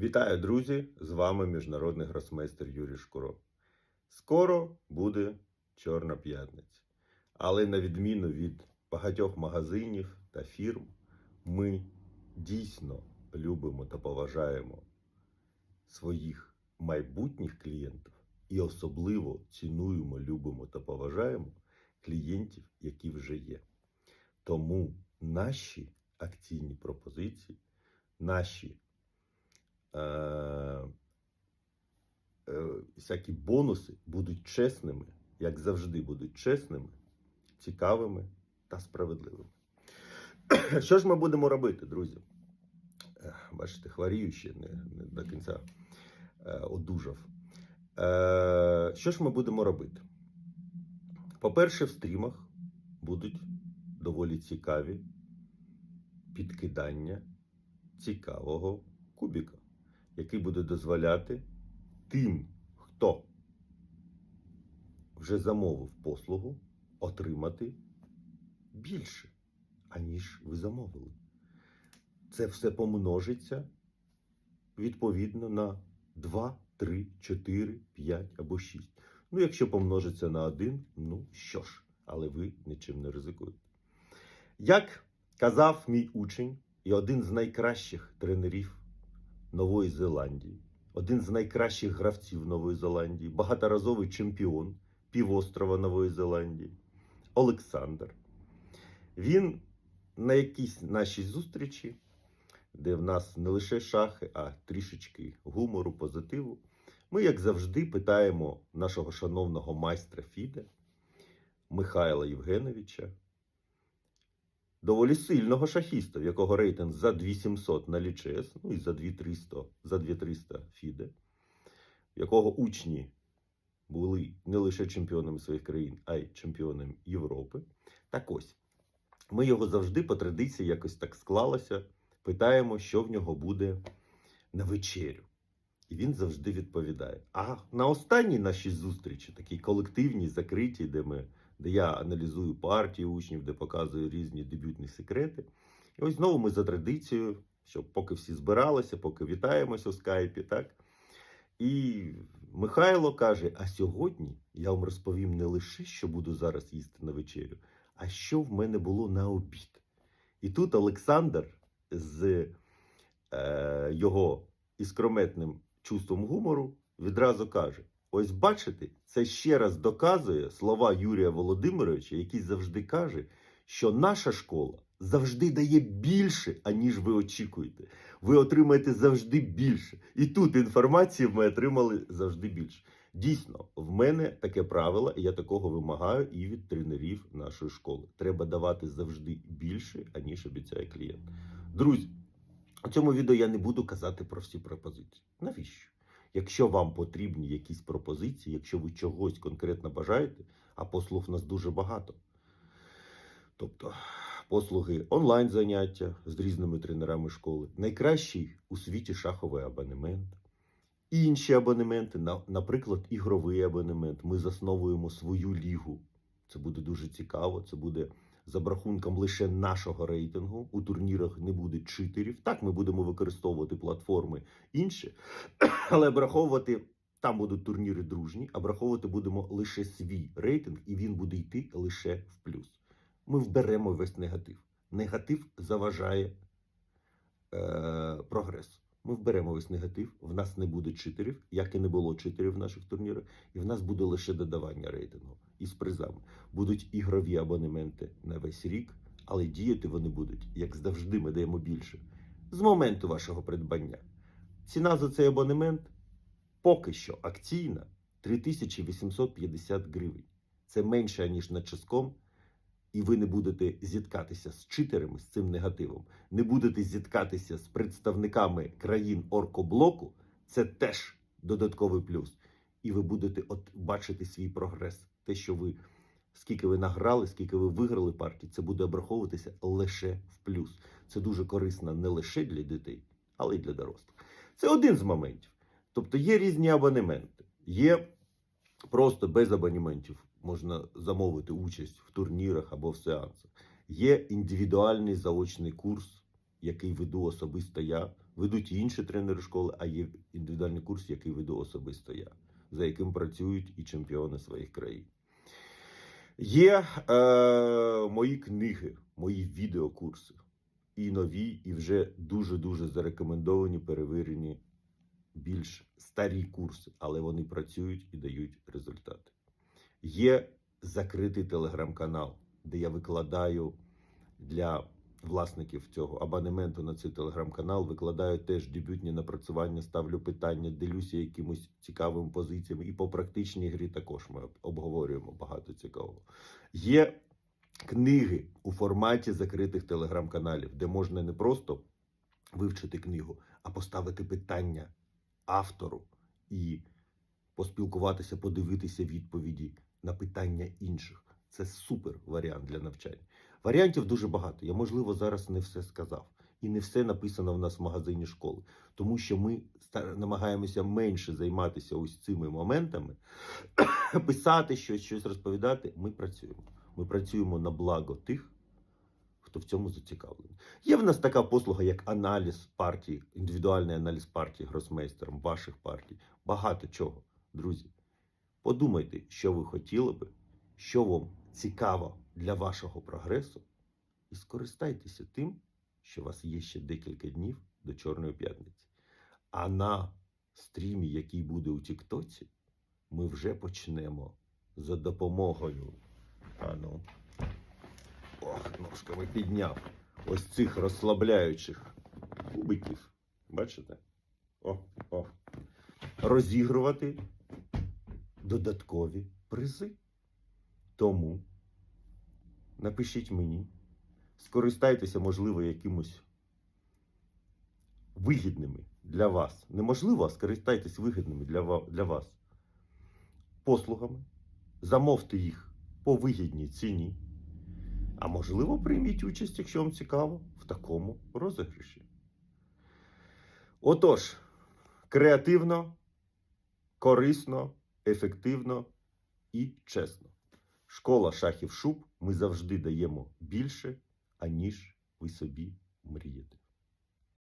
Вітаю, друзі! З вами міжнародний гросмейстер Юрій Шкуро. Скоро буде Чорна п'ятниця. Але на відміну від багатьох магазинів та фірм, ми дійсно любимо та поважаємо своїх майбутніх клієнтів і особливо цінуємо, любимо та поважаємо клієнтів, які вже є. Тому наші акційні пропозиції, наші всякі бонуси будуть чесними, як завжди, будуть чесними, цікавими та справедливими. Що ж ми будемо робити, друзі? Е, Бачите, хворію ще не, не до кінця е, одужав. Е, що ж ми будемо робити? По-перше, в стрімах будуть доволі цікаві підкидання цікавого кубіка, який буде дозволяти тим, хто вже замовив послугу, отримати більше, аніж ви замовили. Це все помножиться відповідно на 2, 3, 4, 5 або 6. Ну, якщо помножиться на 1, ну що ж, але ви нічим не ризикуєте. Як казав мій учень і один з найкращих тренерів Нової Зеландії, один з найкращих гравців Нової Зеландії, багаторазовий чемпіон півострова Нової Зеландії, Олександр. Він на якійсь нашій зустрічі, де в нас не лише шахи, а трішечки гумору, позитиву, ми, як завжди, питаємо нашого шановного майстра Фіде Михайла Євгеновича, доволі сильного шахіста, в якого рейтинг за 2700 на лічес, ну і за 2300, за 2300 Фіде, в якого учні були не лише чемпіонами своїх країн, а й чемпіонами Європи. Так ось, ми його завжди по традиції якось так склалося, питаємо, що в нього буде на вечерю. І він завжди відповідає. А на останній нашій зустрічі, такій колективній, закритій, де ми де я аналізую партії учнів, де показую різні дебютні секрети. І ось знову ми за традицією, щоб поки всі збиралися, поки вітаємося у скайпі, так? І Михайло каже: а сьогодні я вам розповім не лише, що буду зараз їсти на вечерю, а що в мене було на обід. І тут Олександр з е, його іскрометним чувством гумору відразу каже: Ось бачите, це ще раз доказує слова Юрія Володимировича, який завжди каже, що наша школа завжди дає більше, аніж ви очікуєте. Ви отримаєте завжди більше. І тут інформації ми отримали завжди більше. Дійсно, в мене таке правило, і я такого вимагаю і від тренерів нашої школи. Треба давати завжди більше, аніж обіцяє клієнт. Друзі, у цьому відео я не буду казати про всі пропозиції. Навіщо? Якщо вам потрібні якісь пропозиції, якщо ви чогось конкретно бажаєте, а послуг в нас дуже багато. Тобто послуги онлайн заняття з різними тренерами школи, найкращий у світі шаховий абонемент, інші абонементи, наприклад, ігровий абонемент. Ми засновуємо свою лігу. Це буде дуже цікаво. Це буде за рахунком лише нашого рейтингу. У турнірах не буде читерів. Так, ми будемо використовувати платформи інші, але обраховувати там будуть турніри дружні, а враховувати будемо лише свій рейтинг, і він буде йти лише в плюс. Ми вберемо весь негатив. Негатив заважає. Ми вберемо весь негатив, в нас не буде читерів, як і не було читерів в наших турнірах, і в нас буде лише додавання рейтингу із призами. Будуть ігрові абонементи на весь рік, але діяти вони будуть, як завжди, ми даємо більше. З моменту вашого придбання. Ціна за цей абонемент поки що акційна 3850 гривень. Це менше, ніж на ческом, і ви не будете зіткатися з читерами, з цим негативом. Не будете зіткатися з представниками країн оркоблоку. Це теж додатковий плюс. І ви будете от бачити свій прогрес. Те, що ви скільки ви награли, скільки ви виграли партій, це буде обраховуватися лише в плюс. Це дуже корисно не лише для дітей, але й для дорослих. Це один з моментів. Тобто є різні абонементи, є просто без абонементів можна замовити участь в турнірах або в сеансах. Є індивідуальний заочний курс, який веду особисто я ведуть інші тренери школи, а є індивідуальний курс, який веду особисто я, за яким працюють і чемпіони своїх країн. Є е, мої книги, мої відеокурси. І нові, і вже дуже-дуже зарекомендовані, перевірені більш старі курси, але вони працюють і дають результати. Є закритий телеграм-канал, де я викладаю для власників цього абонементу на цей телеграм-канал, викладаю теж дебютні напрацювання, ставлю питання, ділюся якимось цікавими позиціями. І по практичній грі також ми обговорюємо багато цікавого. Є книги у форматі закритих телеграм-каналів, де можна не просто вивчити книгу, а поставити питання автору і поспілкуватися, подивитися відповіді на питання інших. Це супер варіант для навчання. Варіантів дуже багато. Я, можливо, зараз не все сказав. І не все написано в нас в магазині школи, тому що ми намагаємося менше займатися ось цими моментами, писати щось, щось розповідати. Ми працюємо. Ми працюємо на благо тих, хто в цьому зацікавлений. Є в нас така послуга, як аналіз партії, індивідуальний аналіз партії гросмейстером, ваших партій. Багато чого, друзі. Подумайте, що ви хотіли би, що вам цікаво для вашого прогресу, і скористайтеся тим, що у вас є ще декілька днів до Чорної п'ятниці. А на стрімі, який буде у Тіктоці, ми вже почнемо за допомогою. А ну. Ох, ножками підняв. Ось цих розслабляючих кубиків. Бачите? О, о. Розігрувати додаткові призи. Тому напишіть мені, скористайтеся, можливо, якимось вигідними для вас. Неможливо, а скористайтесь вигідними для, вас послугами. Замовте їх по вигідній ціні. А можливо, прийміть участь, якщо вам цікаво, в такому розіграші. Отож, креативно, корисно, ефективно і чесно. Школа шахів шуб ми завжди даємо більше, аніж ви собі мрієте.